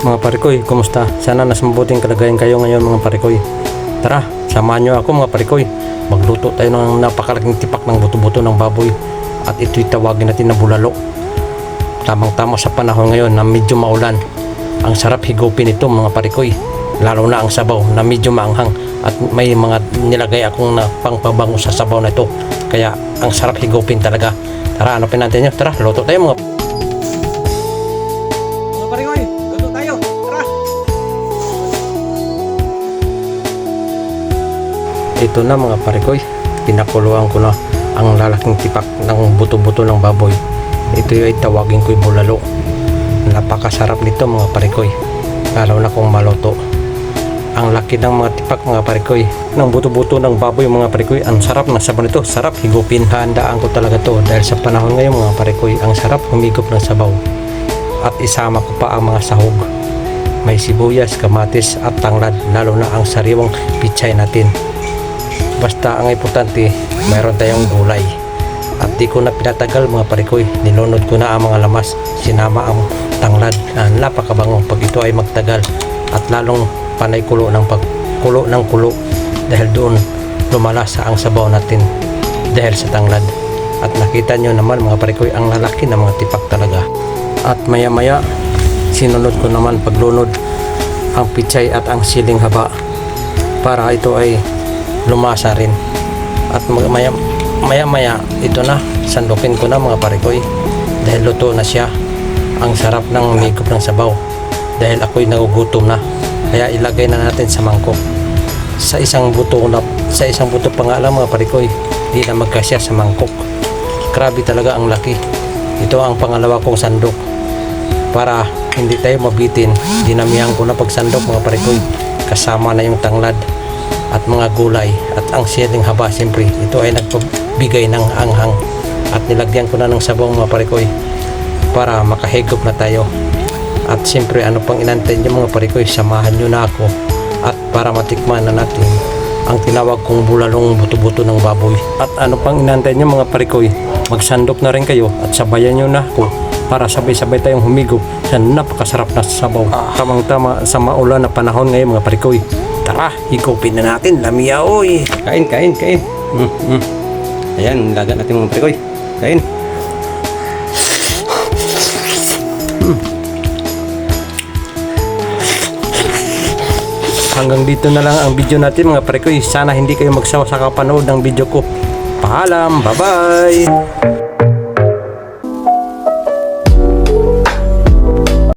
Mga parikoy, kumusta? Sana nasa mabuting kalagayan kayo ngayon mga parikoy. Tara, samahan nyo ako mga parikoy. Magluto tayo ng napakalaking tipak ng buto-buto ng baboy. At ito'y tawagin natin na bulalo. Tamang-tama sa panahon ngayon na medyo maulan. Ang sarap higupin ito mga parikoy. Lalo na ang sabaw na medyo maanghang. At may mga nilagay akong na pangpabango sa sabaw na ito. Kaya ang sarap higupin talaga. Tara, ano natin nyo? Tara, luto tayo mga Ito na mga parikoy. Pinakuluan ko na ang lalaking tipak ng buto-buto ng baboy. Ito ay tawagin ko'y bulalo. Napakasarap nito mga parikoy. Lalo na kung maluto. Ang laki ng mga tipak mga parikoy. Ng buto-buto ng baboy mga parikoy. Ang sarap na sabaw nito. Sarap higupin. Handaan ko talaga to dahil sa panahon ngayon mga parikoy. Ang sarap humigop ng sabaw. At isama ko pa ang mga sahog. May sibuyas, kamatis at tanglad. Lalo na ang sariwang pichay natin. Basta ang importante, mayroon tayong gulay. At di ko na pinatagal mga parikoy. Nilunod ko na ang mga lamas. Sinama ang tanglad na napakabango pag ito ay magtagal. At lalong panay kulo ng pagkulo ng kulo. Dahil doon lumalasa ang sabaw natin. Dahil sa tanglad. At nakita nyo naman mga parikoy ang lalaki ng mga tipak talaga. At maya maya sinunod ko naman paglunod ang pichay at ang siling haba para ito ay lumasa rin. At maya maya maya ito na sandukin ko na mga parikoy. Dahil luto na siya. Ang sarap ng migop ng sabaw. Dahil ako'y nagugutom na. Kaya ilagay na natin sa mangkok. Sa isang buto na sa isang buto pa nga lang mga parikoy di na magkasya sa mangkok. Grabe talaga ang laki. Ito ang pangalawa kong sandok. Para hindi tayo mabitin dinamihan ko na pagsandok mga parikoy. Kasama na yung tanglad at mga gulay at ang siling haba siyempre ito ay nagpabigay ng anghang. At nilagyan ko na ng sabaw mga parikoy para makahigop na tayo. At siyempre ano pang inantay niyo mga parikoy samahan nyo na ako at para matikman na natin ang tinawag kong bulalong buto-buto ng baboy. At ano pang inantay niyo mga parikoy magsandok na rin kayo at sabayan nyo na ako para sabay-sabay tayong humigop sa napakasarap na sabaw. Tamang tama sa maulan na panahon ngayon mga parikoy tara higupin na natin. Lamia oy. Kain kain kain. Mm, mm. ayan laga natin mga parikoy kain. Hanggang dito na lang ang video natin mga parikoy sana hindi kayo magsawa sa kapanood ng video ko. Paalam. Bye bye